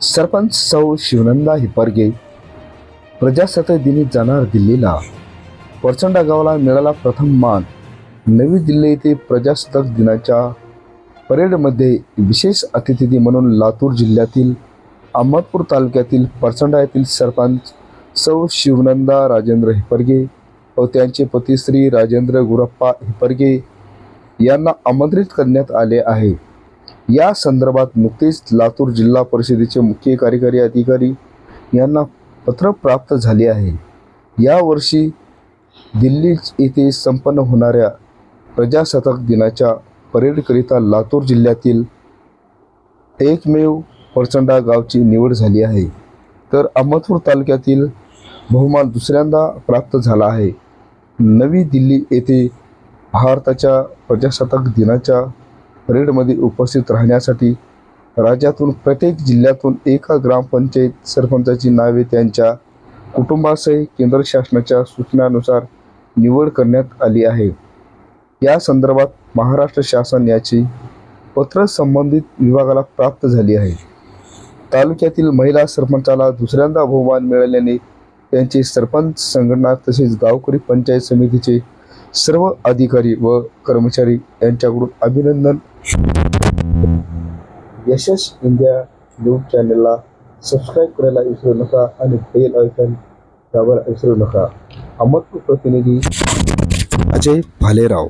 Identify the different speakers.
Speaker 1: सरपंच सौ शिवनंदा हिपारगे प्रजासत्ताक दिनी जाणार दिल्लीला. परचंडा गावाला मिळाला प्रथम मान. नवी दिल्ली येथे प्रजासत्ताक दिनाच्या परेडमध्ये विशेष अतिथी म्हणून लातूर जिल्ह्यातील अहमदपूर तालुक्यातील परचंडा येथील सरपंच सौ शिवनंदा राजेंद्र हिपरगे व त्यांचे पती श्री राजेंद्र गुरप्पा हिपरगे यांना आमंत्रित करण्यात आले आहे. या संदर्भात नुकतेच लातूर जिल्हा परिषदेचे मुख्य कार्यकारी अधिकारी यांना पत्र प्राप्त झाले आहे. यावर्षी दिल्ली येथे संपन्न होणाऱ्या प्रजासत्ताक दिनाच्या परेडकरिता लातूर जिल्ह्यातील एकमेव परचंडा गावची निवड झाली आहे. तर अहमदपूर तालुक्यातील बहुमान दुसऱ्यांदा प्राप्त झाला आहे. नवी दिल्ली येथे भारताच्या प्रजासत्ताक दिनाच्या रेडमध्ये उपस्थित राहण्यासाठी राज्यातून प्रत्येक जिल्ह्यातून एका ग्रामपंचायत सरपंचाची नावे त्यांच्या कुटुंबासह केंद्र शासनाच्या सूचनानुसार निवड करण्यात आली आहे. या संदर्भात महाराष्ट्र शासन याची पत्र संबंधित विभागाला प्राप्त झाली आहे. तालुक्यातील महिला सरपंचाला दुसऱ्यांदा बहुमान मिळाल्याने त्यांचे सरपंच संघटना तसेच गावकरी पंचायत समितीचे सर्व अधिकारी व कर्मचारी यांच्याकडून अभिनंदन यशस इंडिया न्यूज चॅनलला सबस्क्राईब करायला विसरू नका आणि बेल आयकॉन दाबायला विसरू नका. अहमदपूर प्रतिनिधी अजय भालेराव.